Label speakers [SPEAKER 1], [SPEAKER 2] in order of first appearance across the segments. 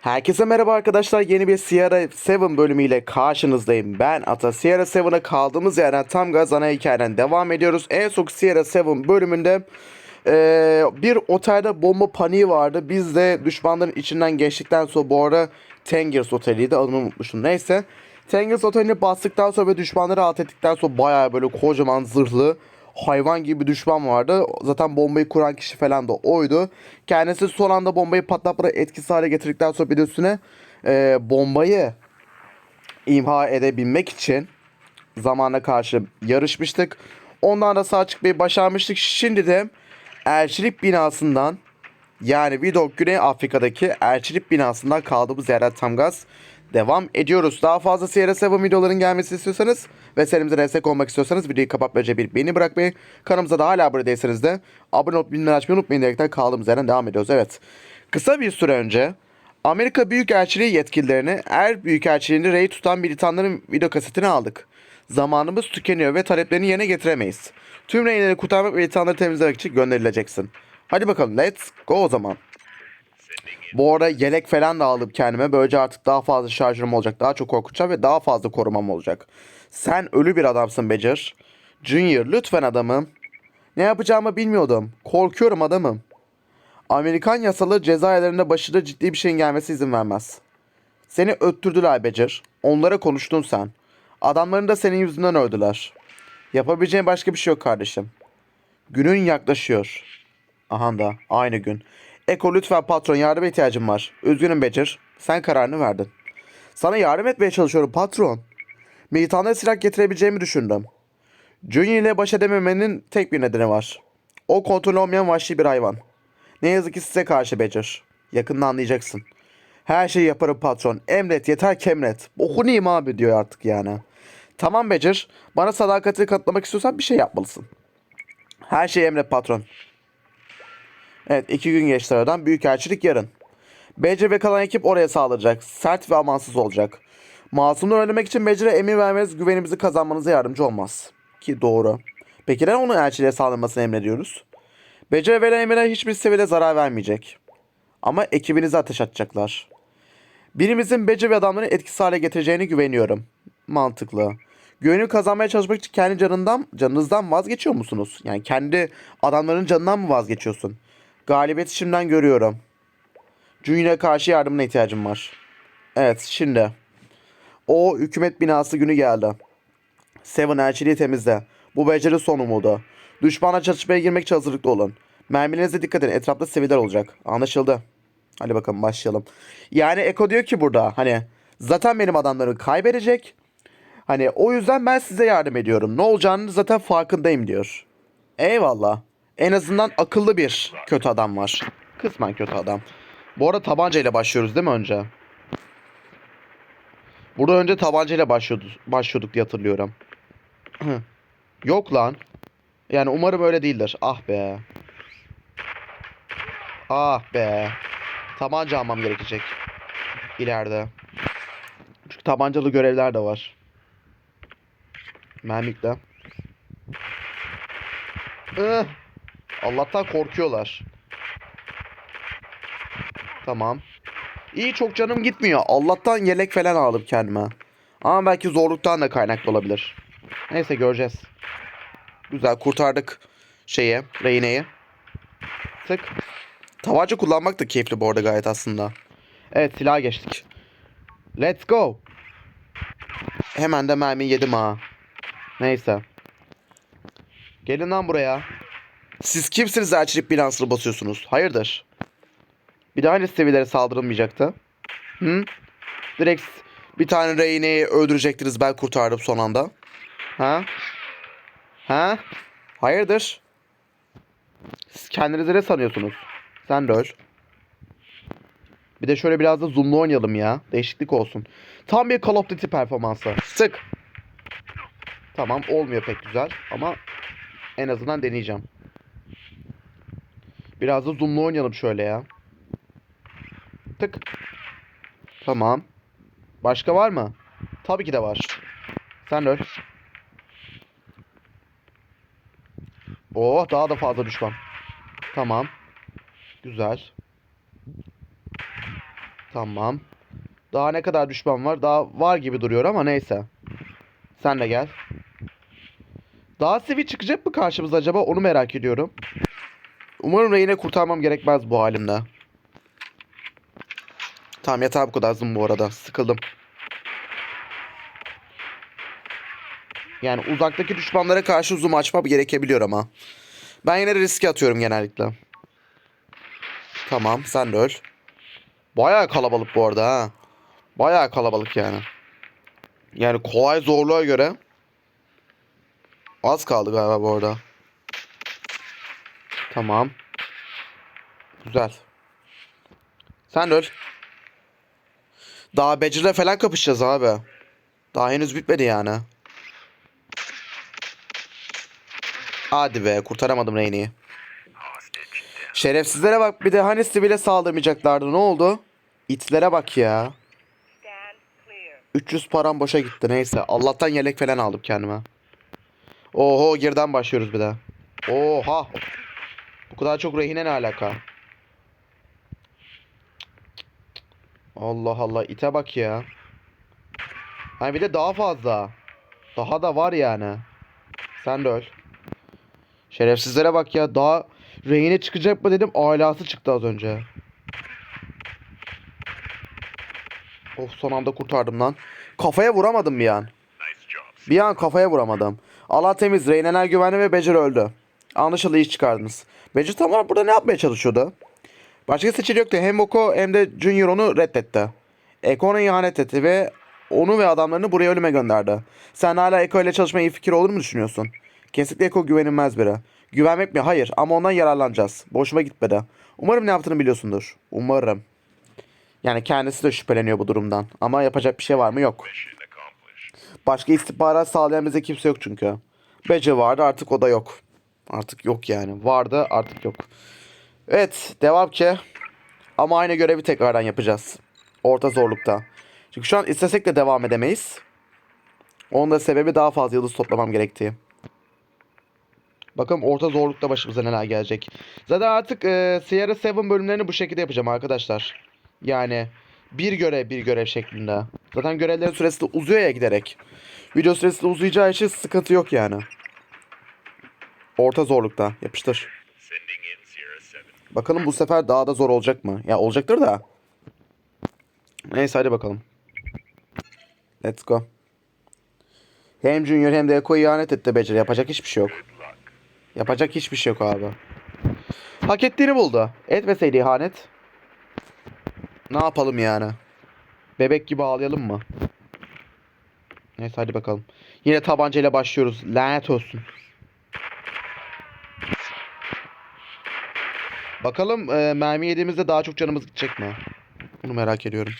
[SPEAKER 1] Herkese merhaba arkadaşlar. Yeni bir Sierra 7 bölümüyle karşınızdayım. Ben Ata. Sierra 7'a kaldığımız yerden tam gaz ana hikayeden devam ediyoruz. En son Sierra 7 bölümünde eee, bir otelde bomba paniği vardı. Biz de düşmanların içinden geçtikten sonra bu arada Tengers Oteli'ydi. Adını unutmuşum. Neyse. Tengers Oteli'ni bastıktan sonra ve düşmanları alt ettikten sonra bayağı böyle kocaman zırhlı hayvan gibi bir düşman vardı. Zaten bombayı kuran kişi falan da oydu. Kendisi son anda bombayı patlatmayı etkisiz hale getirdikten sonra bir de üstüne e, bombayı imha edebilmek için zamana karşı yarışmıştık. Ondan da sağ çıkmayı başarmıştık. Şimdi de elçilik binasından yani Vidok Güney Afrika'daki elçilik binasından kaldığımız yerden tam gaz devam ediyoruz. Daha fazla Sierra 7 videoların gelmesini istiyorsanız ve serimize destek olmak istiyorsanız videoyu kapatmadan önce bir beğeni bırakmayı, kanalımıza da hala abone değilseniz de abone olup bildirimleri açmayı unutmayın diyerekten kaldığımız yerden devam ediyoruz. Evet. Kısa bir süre önce Amerika Büyükelçiliği yetkililerini Er Büyükelçiliğini reyi tutan militanların video kasetini aldık. Zamanımız tükeniyor ve taleplerini yerine getiremeyiz. Tüm reyleri kurtarmak ve militanları temizlemek için gönderileceksin. Hadi bakalım let's go o zaman. Bu arada yelek falan da alıp kendime böylece artık daha fazla şarjörüm olacak. Daha çok korkutacağım ve daha fazla korumam olacak. Sen ölü bir adamsın Becer. Junior lütfen adamım. Ne yapacağımı bilmiyordum. Korkuyorum adamım. Amerikan yasaları cezaevlerinde başına ciddi bir şeyin gelmesi izin vermez. Seni öttürdüler Becer. Onlara konuştun sen. Adamların da senin yüzünden öldüler. Yapabileceğin başka bir şey yok kardeşim. Günün yaklaşıyor. Aha da aynı gün. Eko lütfen patron yardıma ihtiyacım var. Üzgünüm Becer. Sen kararını verdin. Sana yardım etmeye çalışıyorum patron. Militanlara silah getirebileceğimi düşündüm. Junior ile baş edememenin tek bir nedeni var. O kontrol olmayan vahşi bir hayvan. Ne yazık ki size karşı Becer. Yakında anlayacaksın. Her şeyi yaparım patron. Emret yeter ki emret. Yiyeyim abi diyor artık yani. Tamam Becer. Bana sadakatini kanıtlamak istiyorsan bir şey yapmalısın. Her şeyi emret patron. Evet iki gün geçti aradan. Büyükelçilik yarın. Becer ve kalan ekip oraya sağlayacak. Sert ve amansız olacak. Masumları önlemek için Becer'e emir vermeniz güvenimizi kazanmanıza yardımcı olmaz. Ki doğru. Peki neden onu elçiliğe sağlamasını emrediyoruz? Becer'e verilen emirler hiçbir seviyede zarar vermeyecek. Ama ekibinize ateş atacaklar. Birimizin Becer ve adamları etkisiz hale getireceğini güveniyorum. Mantıklı. Güveni kazanmaya çalışmak için kendi canından, canınızdan vazgeçiyor musunuz? Yani kendi adamların canından mı vazgeçiyorsun? Galibiyeti şimdiden görüyorum. Junior'a karşı yardımına ihtiyacım var. Evet şimdi. O hükümet binası günü geldi. Seven elçiliği temizle. Bu beceri son umudu. Düşmanla çatışmaya girmek için hazırlıklı olun. Mermilerinize dikkat edin. Etrafta seviyeler olacak. Anlaşıldı. Hadi bakalım başlayalım. Yani Eko diyor ki burada hani zaten benim adamlarım kaybedecek. Hani o yüzden ben size yardım ediyorum. Ne olacağını zaten farkındayım diyor. Eyvallah. En azından akıllı bir kötü adam var. Kısmen kötü adam. Bu arada tabancayla başlıyoruz değil mi önce? Burada önce tabancayla başlıyorduk, başlıyorduk diye hatırlıyorum. Yok lan. Yani umarım öyle değildir. Ah be. Ah be. Tabanca almam gerekecek. İleride. Çünkü tabancalı görevler de var. Mermikle. Ih. Allah'tan korkuyorlar. Tamam. İyi çok canım gitmiyor. Allah'tan yelek falan aldım kendime. Ama belki zorluktan da kaynaklı olabilir. Neyse göreceğiz. Güzel kurtardık şeyi, rehineyi. Tık. Tabanca kullanmak da keyifli bu arada gayet aslında. Evet silaha geçtik. Let's go. Hemen de mermi yedim ha. Neyse. Gelin lan buraya. Siz kimsiniz elçilik binasını basıyorsunuz? Hayırdır? Bir daha aynı seviyelere saldırılmayacaktı. Hı? Direkt bir tane rehineyi öldürecektiniz ben kurtardım son anda. Ha? Ha? Hayırdır? Siz kendinizi ne sanıyorsunuz? Sen de öl. Bir de şöyle biraz da zoomlu oynayalım ya. Değişiklik olsun. Tam bir Call of Duty performansı. Sık. Tamam olmuyor pek güzel ama en azından deneyeceğim. Biraz da zoomlu oynayalım şöyle ya. Tık. Tamam. Başka var mı? Tabii ki de var. Sen öl. Oh daha da fazla düşman. Tamam. Güzel. Tamam. Daha ne kadar düşman var? Daha var gibi duruyor ama neyse. Sen de gel. Daha sevi çıkacak mı karşımıza acaba? Onu merak ediyorum. Umarım Reyne kurtarmam gerekmez bu halimde. Tamam yeter bu kadar zoom bu arada. Sıkıldım. Yani uzaktaki düşmanlara karşı zoom açmam gerekebiliyor ama. Ben yine riske atıyorum genellikle. Tamam sen de öl. Bayağı kalabalık bu arada ha. Bayağı kalabalık yani. Yani kolay zorluğa göre az kaldı galiba bu arada. Tamam. Güzel. Sen öl. Daha Badger'la falan kapışacağız abi. Daha henüz bitmedi yani. Hadi be kurtaramadım Reyni'yi. Şerefsizlere bak bir de hani sivile saldırmayacaklardı ne oldu? İtlere bak ya.
[SPEAKER 2] Stand clear.
[SPEAKER 1] 300 param boşa gitti neyse. Allah'tan yelek falan aldım kendime. Oho geriden başlıyoruz bir de. Oha. Bu kadar çok rehine ne alaka? Allah Allah ite bak ya. Hani bir de daha fazla. Daha da var yani. Sen de öl. Şerefsizlere bak ya. Daha rehine çıkacak mı dedim. Alası çıktı az önce. Of son anda kurtardım lan. Kafaya vuramadım bir an. Bir an kafaya vuramadım. Allah temiz. Reynener güvenli ve Becir öldü. Anlaşıldı iş çıkardınız. Becir tam olarak burada ne yapmaya çalışıyordu? Başka seçeneği yoktu. Hem Oko hem de Junior onu reddetti. Eko ona ihanet etti ve onu ve adamlarını buraya ölüme gönderdi. Sen hala Eko ile çalışmaya iyi fikir olur mu düşünüyorsun? Kesinlikle Eko güvenilmez biri. Güvenmek mi? Hayır ama ondan yararlanacağız. Boşuma gitmedi. Umarım ne yaptığını biliyorsundur. Umarım. Yani kendisi de şüpheleniyor bu durumdan. Ama yapacak bir şey var mı? Yok. Başka istihbarat sağlayan bize kimse yok çünkü. Bece vardı artık o da yok. Artık yok yani. Vardı artık yok. Evet devam ki. Ama aynı görevi tekrardan yapacağız. Orta zorlukta. Çünkü şu an istesek de devam edemeyiz. Onun da sebebi daha fazla yıldız toplamam gerektiği. Bakalım orta zorlukta başımıza neler gelecek. Zaten artık e, Sierra 7 bölümlerini bu şekilde yapacağım arkadaşlar. Yani bir görev bir görev şeklinde. Zaten görevlerin süresi de uzuyor ya giderek. Video süresi de uzayacağı için sıkıntı yok yani. Orta zorlukta yapıştır. Bakalım bu sefer daha da zor olacak mı? Ya olacaktır da. Neyse hadi bakalım. Let's go. Hem Junior hem de Eko ihanet etti Beceri. Yapacak hiçbir şey yok. Yapacak hiçbir şey yok abi. Hak ettiğini buldu. Etmeseydi ihanet. Ne yapalım yani? Bebek gibi ağlayalım mı? Neyse hadi bakalım. Yine tabancayla başlıyoruz. Lanet olsun. Bakalım e, mermi yediğimizde daha çok canımız gidecek mi? Bunu merak ediyorum.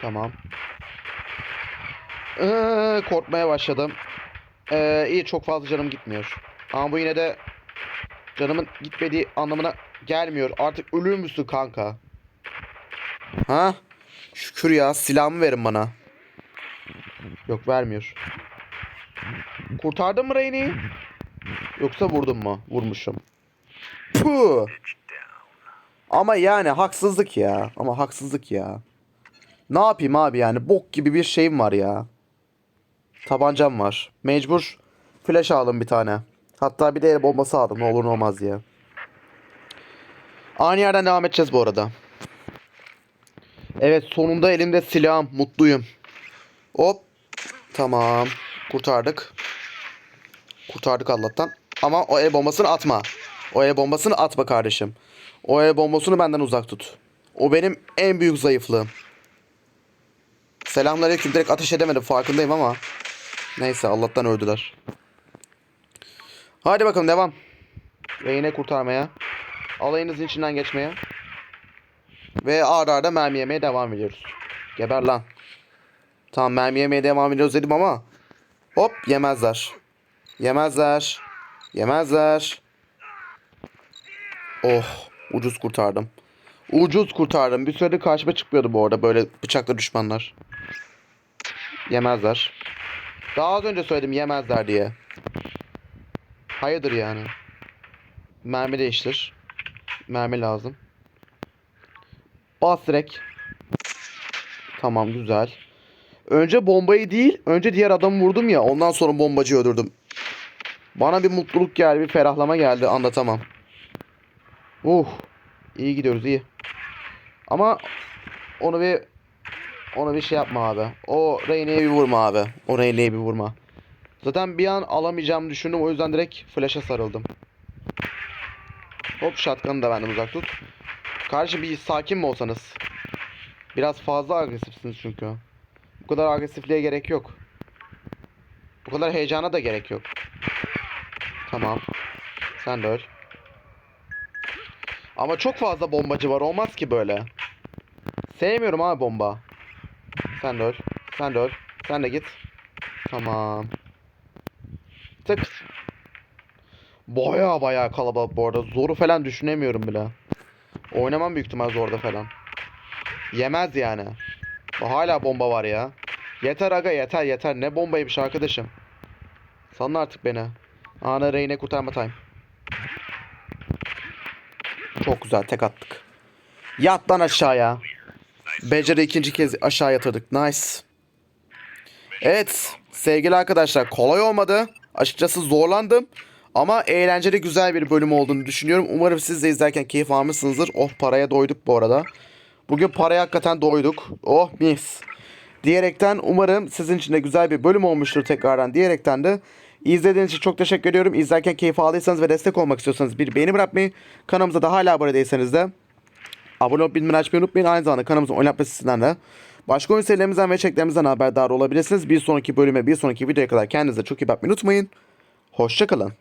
[SPEAKER 1] Tamam. Ee, korkmaya başladım. Ee, iyi çok fazla canım gitmiyor. Ama bu yine de canımın gitmediği anlamına gelmiyor. Artık ölür müsün kanka? Ha? Şükür ya silahımı verin bana. Yok vermiyor. Kurtardın mı Reyni? Yoksa vurdun mu? Vurmuşum. Puh. Ama yani haksızlık ya. Ama haksızlık ya. Ne yapayım abi yani bok gibi bir şeyim var ya. Tabancam var. Mecbur flash aldım bir tane. Hatta bir de el bombası aldım ne olur ne olmaz diye. Aynı yerden devam edeceğiz bu arada. Evet sonunda elimde silahım. Mutluyum. Hop. Tamam. Kurtardık. Kurtardık Allah'tan. Ama o el bombasını atma. O el bombasını atma kardeşim. O el bombasını benden uzak tut. O benim en büyük zayıflığım. Selamünaleyküm. Direkt ateş edemedim farkındayım ama. Neyse Allah'tan öldüler. Hadi bakalım devam. Ve yine kurtarmaya. Alayınızın içinden geçmeye. Ve ağır arda mermi yemeye devam ediyoruz. Geber lan. Tamam mermi yemeye devam ediyoruz dedim ama. Hop yemezler. Yemezler. Yemezler. Oh ucuz kurtardım. Ucuz kurtardım. Bir süredir karşıma çıkmıyordu bu arada böyle bıçaklı düşmanlar. Yemezler. Daha az önce söyledim yemezler diye. Hayırdır yani. Mermi değiştir. mermi lazım. Bas direkt. Tamam güzel. Önce bombayı değil, önce diğer adamı vurdum ya. Ondan sonra bombacıyı öldürdüm. Bana bir mutluluk geldi, bir ferahlama geldi. Anlatamam. Uh. iyi gidiyoruz, iyi. Ama onu bir onu bir şey yapma abi. O Reyne'ye bir vurma abi. O Reyne'ye bir vurma. Zaten bir an alamayacağımı düşündüm. O yüzden direkt flash'a sarıldım. Hop shotgun'ı da benden uzak tut. Karşı bir sakin mi olsanız? Biraz fazla agresifsiniz çünkü. Bu kadar agresifliğe gerek yok. Bu kadar heyecana da gerek yok. Tamam. Sen de öl. Ama çok fazla bombacı var. Olmaz ki böyle. Sevmiyorum abi bomba. Sen de öl. Sen de öl. Sen de git. Tamam. Tık. Baya baya kalabalık bu arada. Zoru falan düşünemiyorum bile. Oynamam büyük ihtimal zorda falan. Yemez yani. Hala bomba var ya. Yeter aga yeter yeter. Ne bombaymış arkadaşım. Sanın artık beni. Ana reyne kurtarma time. Çok güzel tek attık. Yat lan aşağıya. Beceri ikinci kez aşağı yatırdık. Nice. Evet sevgili arkadaşlar kolay olmadı. Açıkçası zorlandım. Ama eğlenceli güzel bir bölüm olduğunu düşünüyorum. Umarım siz de izlerken keyif almışsınızdır. Oh paraya doyduk bu arada. Bugün paraya hakikaten doyduk. Oh mis. Diyerekten umarım sizin için de güzel bir bölüm olmuştur tekrardan diyerekten de izlediğiniz için çok teşekkür ediyorum. İzlerken keyif aldıysanız ve destek olmak istiyorsanız bir beğeni bırakmayı, kanalımıza da hala abone değilseniz de abone olup bildirimleri açmayı unutmayın. Aynı zamanda kanalımızın oynatma sitesinden de başka oyun serilerimizden ve çeklerimizden haberdar olabilirsiniz. Bir sonraki bölüme, bir sonraki videoya kadar kendinize çok iyi bakmayı unutmayın. Hoşçakalın.